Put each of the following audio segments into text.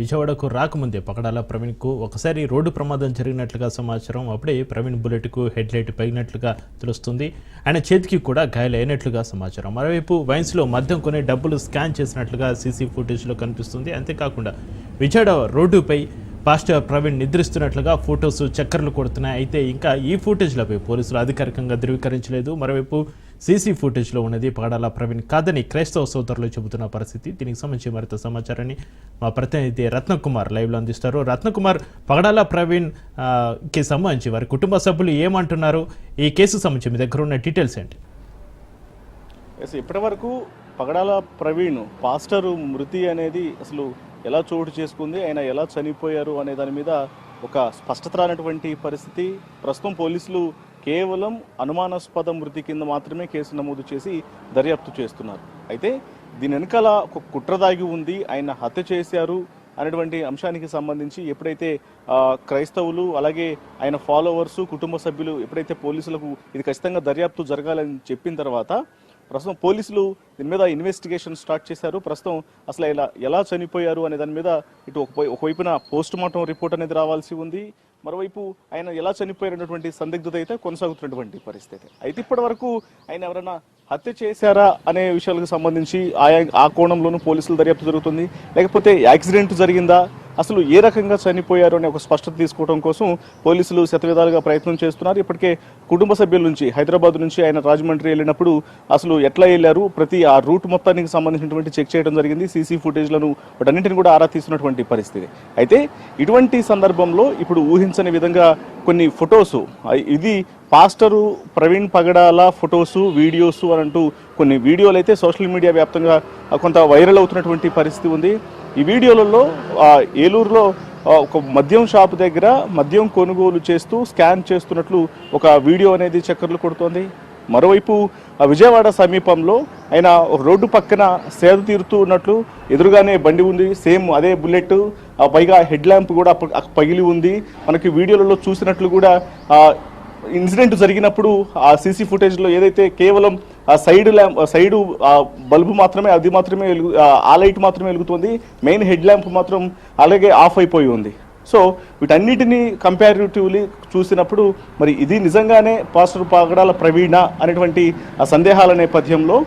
విజయవాడకు రాకముందే పకడాల ప్రవీణ్కు ఒకసారి రోడ్డు ప్రమాదం జరిగినట్లుగా సమాచారం. అప్పుడే ప్రవీణ్ బుల్లెట్కు హెడ్లైట్ పగినట్లుగా తెలుస్తుంది. ఆయన చేతికి కూడా గాయాలైనట్లుగా సమాచారం. మరోవైపు వైన్స్లో మద్యం కొని డబ్బులు స్కాన్ చేసినట్లుగా సీసీ ఫుటేజ్లో కనిపిస్తుంది. అంతేకాకుండా విజయవాడ రోడ్డుపై పాస్టర్ ప్రవీణ్ నిద్రిస్తున్నట్లుగా ఫొటోస్ చక్కర్లు కొడుతున్నాయి. అయితే ఇంకా ఈ ఫుటేజ్లపై పోలీసులు అధికారికంగా ధృవీకరించలేదు. మరోవైపు సీసీ ఫుటేజ్లో ఉన్నది. పగడాల ప్రవీణ్ కాదని క్రైస్తవ సోదరులు చెబుతున్న పరిస్థితి. దీనికి సంబంధించి మరింత సమాచారాన్ని మా ప్రతినిధి రత్నకుమార్ లైవ్లో అందిస్తారు. రత్నకుమార్ పగడాల ప్రవీణ్కి సంబంధించి వారి కుటుంబ సభ్యులు ఏమంటున్నారు? ఈ కేసు సంబంధించి మీ దగ్గర ఉన్న డీటెయిల్స్ ఏంటి? ఎస్ ఇప్పటివరకు పగడాల ప్రవీణ్ పాస్టరు మృతి అనేది అసలు ఎలా చోటు చేసుకుంది? ఆయన ఎలా చనిపోయారు? అనే దాని మీద ఒక స్పష్టత రానటువంటి పరిస్థితి. ప్రస్తుతం పోలీసులు కేవలం అనుమానాస్పద మృతి కింద మాత్రమే కేసు నమోదు చేసి దర్యాప్తు చేస్తున్నారు. అయితే దీని వెనకాల ఒక కుట్ర దాగి ఉంది. ఆయన హత్య చేశారు అనేటువంటి అంశానికి సంబంధించి ఎప్పుడైతే క్రైస్తవులు అలాగే ఆయన ఫాలోవర్స్ కుటుంబ సభ్యులు ఎప్పుడైతే పోలీసులకు ఇది ఖచ్చితంగా దర్యాప్తు జరగాలని చెప్పిన తర్వాత ప్రస్తుతం పోలీసులు దీని మీద ఇన్వెస్టిగేషన్ స్టార్ట్ చేశారు. ప్రస్తుతం అసలు ఇలా ఎలా చనిపోయారు అనే దాని మీద ఇటు ఒక ఒకవైపున పోస్ట్ మార్టం రిపోర్ట్ అనేది రావాల్సి ఉంది. మరోవైపు ఆయన ఎలా చనిపోయారనేటువంటి సందిగ్ధత అయితే కొనసాగుతున్నటువంటి పరిస్థితి. అయితే ఇప్పటి వరకు ఆయన ఎవరైనా హత్య చేశారా అనే విషయాలకు సంబంధించి ఆయా ఆ కోణంలోనూ పోలీసులు దర్యాప్తు జరుగుతుంది. లేకపోతే యాక్సిడెంట్ జరిగిందా? అసలు ఏ రకంగా చనిపోయారు అనే ఒక స్పష్టత తీసుకోవడం కోసం పోలీసులు శతవిధాలుగా ప్రయత్నం చేస్తున్నారు. ఇప్పటికే కుటుంబ సభ్యుల నుంచి హైదరాబాద్ నుంచి ఆయన రాజమండ్రి వెళ్ళినప్పుడు అసలు ఎట్లా వెళ్ళారు? ప్రతి ఆ రూట్ మొత్తానికి సంబంధించినటువంటి చెక్ చేయడం జరిగింది. సీసీ ఫుటేజ్లను వాటన్నింటిని కూడా ఆరా తీస్తున్నటువంటి పరిస్థితి. అయితే ఇటువంటి సందర్భంలో ఇప్పుడు ఊహించని విధంగా కొన్ని ఫొటోస్ ఇది pastor Praveen Pagadala photos videos అని అంటూ కొన్ని వీడియోలు అయితే సోషల్ మీడియా వ్యాప్తంగా కొంత వైరల్ అవుతున్నటువంటి పరిస్థితి ఉంది. ఈ వీడియోలలో ఏలూరులో ఒక మద్యం షాప్ దగ్గర మద్యం కొనుగోలు చేస్తూ స్కాన్ చేస్తున్నట్లు ఒక వీడియో అనేది చక్కర్లు కొడుతోంది. మరోవైపు విజయవాడ సమీపంలో ఆయన రోడ్డు పక్కన సేద తీరుతూ ఉన్నట్లు ఎదురుగానే బండి ఉంది. సేమ్ అదే బుల్లెట్ పైగా హెడ్ ల్యాంప్ కూడా పగిలి ఉంది. మనకి వీడియోలలో చూసినట్లు కూడా ఇన్సిడెంట్ జరిగినప్పుడు ఆ సీసీ ఫుటేజ్లో ఏదైతే కేవలం ఆ సైడ్ ల్యాంప్ సైడ్ బల్బు మాత్రమే అది మాత్రమే వెలుగు ఆ లైట్ మాత్రమే వెలుగుతుంది. మెయిన్ హెడ్ ల్యాంప్ మాత్రం అలాగే ఆఫ్ అయిపోయి ఉంది. సో వీటన్నిటిని కంపారిటివ్లీ చూసినప్పుడు మరి ఇది నిజంగానే పాస్టర్ పాగడాల ప్రవీణ అనేటువంటి ఆ సందేహాల నేపథ్యంలో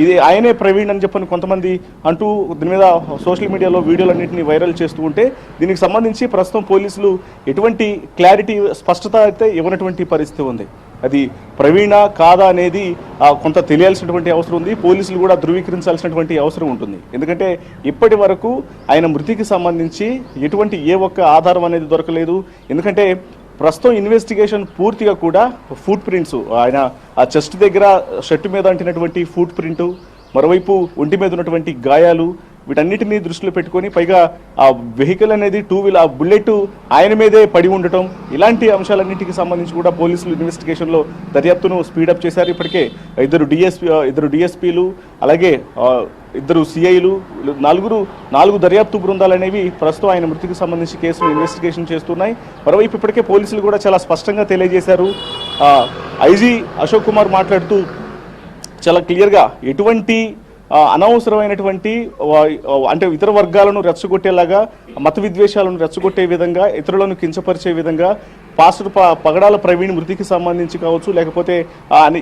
ఇది ఆయనే ప్రవీణ్ అని చెప్పని కొంతమంది అంటూ దీని మీద సోషల్ మీడియాలో వీడియోలన్నింటినీ వైరల్ చేస్తూ ఉంటే దీనికి సంబంధించి ప్రస్తుతం పోలీసులు ఎటువంటి క్లారిటీ స్పష్టత అయితే ఇవ్వనటువంటి పరిస్థితి ఉంది. అది ప్రవీణ కాదా అనేది ఆ, కొంత తెలియాల్సినటువంటి అవసరం ఉంది. పోలీసులు కూడా ధృవీకరించాల్సినటువంటి అవసరం ఉంటుంది. ఎందుకంటే ఇప్పటి వరకు ఆయన మృతికి సంబంధించి ఎటువంటి ఏ ఒక్క ఆధారం అనేది దొరకలేదు. ఎందుకంటే ప్రస్తుతం ఇన్వెస్టిగేషన్ పూర్తిగా కూడా ఫుట్ ప్రింట్స్ ఆయన ఆ చెస్ట్ దగ్గర షర్టు మీద అంటినటువంటి ఫుట్ ప్రింటు మరోవైపు ఒంటి మీద ఉన్నటువంటి గాయాలు వీటన్నిటిని దృష్టిలో పెట్టుకొని పైగా ఆ వెహికల్ అనేది టూ వీలర్ ఆ బుల్లెట్ ఆయన మీదే పడి ఉండటం ఇలాంటి అంశాలన్నింటికి సంబంధించి కూడా పోలీసులు ఇన్వెస్టిగేషన్లో దర్యాప్తును స్పీడప్ చేశారు. ఇప్పటికే ఇద్దరు డిఎస్పీ ఇద్దరు డిఎస్పీలు అలాగే ఇద్దరు సిఐలు నలుగురు నాలుగు దర్యాప్తు బృందాలు అనేవి ప్రస్తుతం ఆయన మృతికి సంబంధించి కేసును ఇన్వెస్టిగేషన్ చేస్తున్నాయి. మరోవైపు ఇప్పటికే పోలీసులు కూడా చాలా స్పష్టంగా తెలియజేశారు. ఐజీ అశోక్ కుమార్ మాట్లాడుతూ చాలా క్లియర్గా ఎటువంటి అనవసరమైనటువంటి అంటే ఇతర వర్గాలను రెచ్చగొట్టేలాగా మత విద్వేషాలను రెచ్చగొట్టే విధంగా ఇతరులను కించపరిచే విధంగా పాస్టర్ ప పగడాల ప్రవీణ్ మృతికి సంబంధించి కావచ్చు లేకపోతే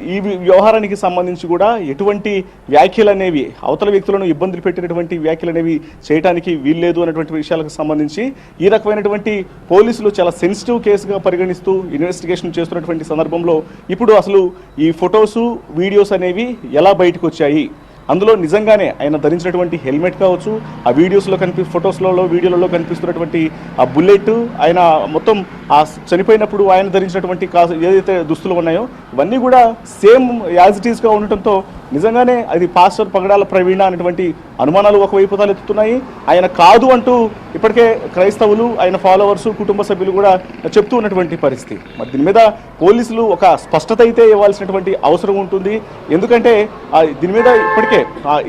ఈ వ్యవహారానికి సంబంధించి కూడా ఎటువంటి వ్యాఖ్యలు అనేవి అవతల వ్యక్తులను ఇబ్బందులు పెట్టినటువంటి వ్యాఖ్యలు అనేవి చేయడానికి వీల్లేదు అనేటువంటి విషయాలకు సంబంధించి ఈ రకమైనటువంటి పోలీసులు చాలా సెన్సిటివ్ కేసుగా పరిగణిస్తూ ఇన్వెస్టిగేషన్ చేస్తున్నటువంటి సందర్భంలో ఇప్పుడు అసలు ఈ ఫొటోసు వీడియోస్ అనేవి ఎలా బయటకు వచ్చాయి అందులో నిజంగానే ఆయన ధరించినటువంటి హెల్మెట్ కావచ్చు ఆ వీడియోస్లో కనిపి ఫొటోస్లలో వీడియోలలో కనిపిస్తున్నటువంటి ఆ బుల్లెట్ ఆయన మొత్తం ఆ చనిపోయినప్పుడు ఆయన ధరించినటువంటి కా ఏదైతే దుస్తులు ఉన్నాయో ఇవన్నీ కూడా సేమ్ యాజ్ ఇట్ ఈస్గా ఉండటంతో నిజంగానే అది పాస్టర్ పగడాల ప్రవీణ అనేటువంటి అనుమానాలు ఒకవైపు తలెత్తుతున్నాయి. ఆయన కాదు అంటూ ఇప్పటికే క్రైస్తవులు ఆయన ఫాలోవర్స్ కుటుంబ సభ్యులు కూడా చెప్తూ ఉన్నటువంటి పరిస్థితి. మరి దీని మీద పోలీసులు ఒక స్పష్టత అయితే ఇవ్వాల్సినటువంటి అవసరం ఉంటుంది. ఎందుకంటే దీని మీద ఇప్పటికే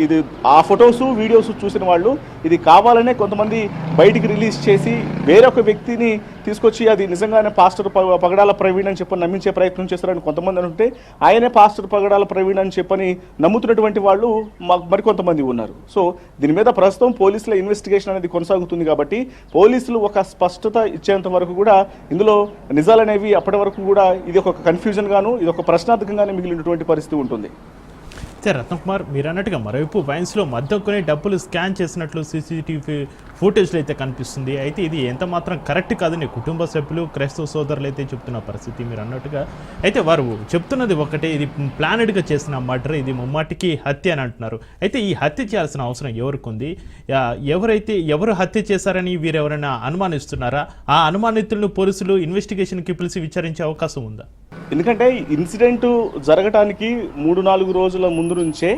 ఇది ఆ ఫొటోస్ వీడియోస్ చూసిన వాళ్ళు ఇది కావాలనే కొంతమంది బయటికి రిలీజ్ చేసి వేరొక వ్యక్తిని తీసుకొచ్చి అది నిజంగానే పాస్టర్ ప- పగడాల ప్రవీణ్ అని చెప్పని నమ్మించే ప్రయత్నం చేస్తారని కొంతమంది అనుంటే ఆయనే పాస్టర్ పగడాల ప్రవీణ్ అని చెప్పని నమ్ముతున్నటువంటి వాళ్ళు మరికొంతమంది ఉన్నారు. సో దీని మీద ప్రస్తుతం పోలీసుల ఇన్వెస్టిగేషన్ అనేది కొనసాగుతుంది కాబట్టి పోలీసులు ఒక స్పష్టత ఇచ్చేంత వరకు కూడా ఇందులో నిజాలనేవి అప్పటి వరకు కూడా ఇది ఒక కన్ఫ్యూజన్ గాను ఇది ఒక ప్రశ్నార్థకంగానే మిగిలినటువంటి పరిస్థితి ఉంటుంది. అయితే రత్నకుమార్ మీరు అన్నట్టుగా మరోవైపు వైన్స్లో మద్యం కొని డబ్బులు స్కాన్ చేసినట్లు సీసీటీవీ ఫుటేజ్లో అయితే కనిపిస్తుంది. అయితే ఇది ఎంత మాత్రం కరెక్ట్ కాదని కుటుంబ సభ్యులు క్రైస్తవ సోదరులు అయితే చెప్తున్న పరిస్థితి మీరు అన్నట్టుగా. అయితే వారు చెప్తున్నది ఒకటే. ఇది ప్లానెడ్గా చేసిన మర్డర్ ఇది ముమ్మాటికి హత్య అని అంటున్నారు. అయితే ఈ హత్య చేయాల్సిన అవసరం ఎవరికి ఉంది? ఎవరైతే ఎవరు హత్య చేశారని వీరు ఎవరైనా అనుమానిస్తున్నారా? ఆ అనుమానితులను పోలీసులు ఇన్వెస్టిగేషన్కి పిలిచి విచారించే అవకాశం ఉందా? ఎందుకంటే ఇన్సిడెంట్ జరగటానికి మూడు నాలుగు రోజుల ముందు నుంచే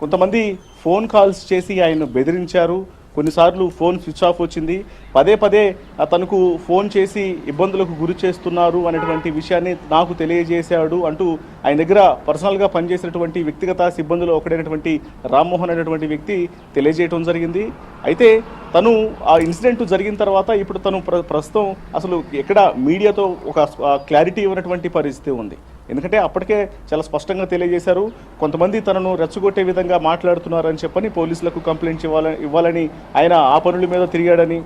కొంతమంది ఫోన్ కాల్స్ చేసి ఆయన బెదిరించారు. కొన్నిసార్లు ఫోన్ స్విచ్ ఆఫ్ వచ్చింది. పదే పదే తనకు ఫోన్ చేసి ఇబ్బందులకు గురి చేస్తున్నారు అనేటువంటి విషయాన్ని నాకు తెలియజేశాడు అంటూ ఆయన దగ్గర పర్సనల్గా పనిచేసినటువంటి వ్యక్తిగత సిబ్బందులు ఒకడైనటువంటి రామ్మోహన్ అనేటువంటి వ్యక్తి తెలియజేయడం జరిగింది. అయితే తను ఆ ఇన్సిడెంట్ జరిగిన తర్వాత ఇప్పుడు తను ప్ర ప్రస్తుతం అసలు ఎక్కడ మీడియాతో ఒక క్లారిటీ ఇవ్వనటువంటి పరిస్థితి ఉంది. ఎందుకంటే అప్పటికే చాలా స్పష్టంగా తెలియజేశారు. కొంతమంది తనను రెచ్చగొట్టే విధంగా మాట్లాడుతున్నారని చెప్పని పోలీసులకు కంప్లైంట్ ఇవ్వాలని ఇవ్వాలని ఆయన ఆ పనుల మీద తిరిగాడని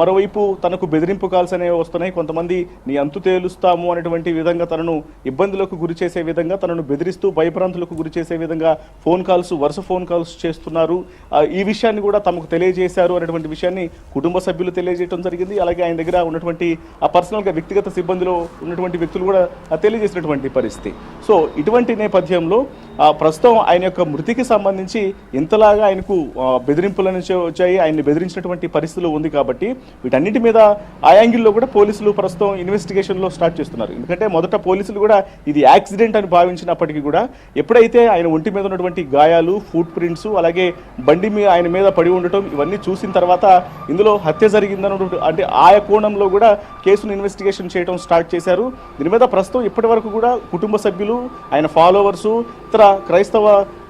మరోవైపు తనకు బెదిరింపు కాల్స్ అనేవి వస్తున్నాయి. కొంతమంది నీ అంతు తేలుస్తాము అనేటువంటి విధంగా తనను ఇబ్బందులకు గురి చేసే విధంగా తనను బెదిరిస్తూ భయభ్రాంతులకు గురి చేసే విధంగా ఫోన్ కాల్స్ వరుస ఫోన్ కాల్స్ చేస్తున్నారు. ఈ విషయాన్ని కూడా తమకు తెలియజేశారు అనేటువంటి విషయాన్ని కుటుంబ సభ్యులు తెలియజేయడం జరిగింది. అలాగే ఆయన దగ్గర ఉన్నటువంటి ఆ పర్సనల్గా వ్యక్తిగత సిబ్బందిలో ఉన్నటువంటి వ్యక్తులు కూడా తెలియజేసినటువంటి పరిస్థితి. సో ఇటువంటి నేపథ్యంలో ప్రస్తుతం ఆయన యొక్క మృతికి సంబంధించి ఇంతలాగా ఆయనకు బెదిరింపుల నుంచి వచ్చాయి. ఆయన్ని బెదిరించినటువంటి పరిస్థితులు ఉంది కాబట్టి వీటన్నిటి మీద ఆ యాంగిల్లో కూడా పోలీసులు ప్రస్తుతం ఇన్వెస్టిగేషన్లో స్టార్ట్ చేస్తున్నారు. ఎందుకంటే మొదట పోలీసులు కూడా ఇది యాక్సిడెంట్ అని భావించినప్పటికీ కూడా ఎప్పుడైతే ఆయన ఒంటి మీద ఉన్నటువంటి గాయాలు ఫుట్ ప్రింట్స్ అలాగే బండి మీద ఆయన మీద పడి ఉండటం ఇవన్నీ చూసిన తర్వాత ఇందులో హత్య జరిగిందన్నటువంటి అంటే ఆయా కోణంలో కూడా కేసును ఇన్వెస్టిగేషన్ చేయడం స్టార్ట్ చేశారు. దీని మీద ప్రస్తుతం ఇప్పటి వరకు కూడా కుటుంబ సభ్యులు ఆయన ఫాలోవర్సు ఇతర క్రైస్తవ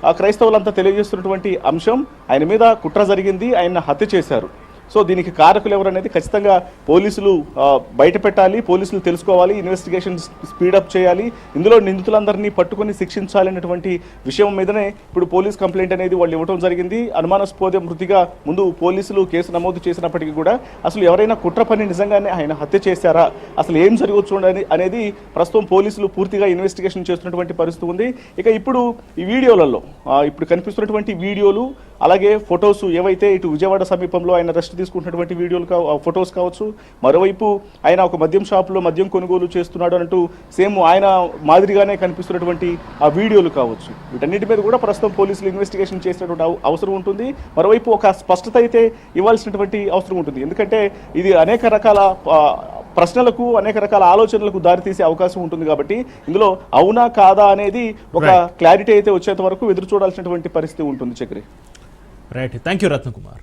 ఆ క్రైస్తవులంతా తెలియజేస్తున్నటువంటి అంశం ఆయన మీద కుట్ర జరిగింది ఆయన హత్య చేశారు. సో దీనికి కారకులు ఎవరనేది ఖచ్చితంగా పోలీసులు బయట పెట్టాలి పోలీసులు తెలుసుకోవాలి ఇన్వెస్టిగేషన్ స్పీడప్ చేయాలి. ఇందులో నిందితులందరినీ పట్టుకొని శిక్షించాలనేటువంటి విషయం మీదనే ఇప్పుడు పోలీస్ కంప్లైంట్ అనేది వాళ్ళు ఇవ్వడం జరిగింది. అనుమానాస్పద మృతిగా ముందు పోలీసులు కేసు నమోదు చేసినప్పటికీ కూడా అసలు ఎవరైనా కుట్ర పని నిజంగానే ఆయన హత్య చేశారా? అసలు ఏం జరగవచ్చు అనేది ప్రస్తుతం పోలీసులు పూర్తిగా ఇన్వెస్టిగేషన్ చేస్తున్నటువంటి పరిస్థితి ఉంది. ఇక ఇప్పుడు ఈ వీడియోలలో ఇప్పుడు కనిపిస్తున్నటువంటి వీడియోలు అలాగే ఫొటోస్ ఏవైతే ఇటు విజయవాడ సమీపంలో ఆయన తీసుకుంటున్నటువంటి వీడియోలు కావ ఫొటోస్ కావచ్చు. మరోవైపు ఆయన ఒక మద్యం షాపులో మద్యం కొనుగోలు చేస్తున్నాడు అంటూ సేమ్ ఆయన మాదిరిగానే కనిపిస్తున్నటువంటి ఆ వీడియోలు కావచ్చు. వీటన్నిటి మీద కూడా ప్రస్తుతం పోలీసులు ఇన్వెస్టిగేషన్ చేసినటువంటి అవ- అవసరం ఉంటుంది. మరోవైపు ఒక స్పష్టత అయితే ఇవ్వాల్సినటువంటి అవసరం ఉంటుంది. ఎందుకంటే ఇది అనేక రకాల ప్రశ్నలకు అనేక రకాల ఆలోచనలకు దారితీసే అవకాశం ఉంటుంది కాబట్టి ఇందులో అవునా కాదా అనేది ఒక. క్లారిటీ అయితే వచ్చేంత వరకు ఎదురు చూడాల్సినటువంటి పరిస్థితి ఉంటుంది Chakri. Right thank you Ratnakumar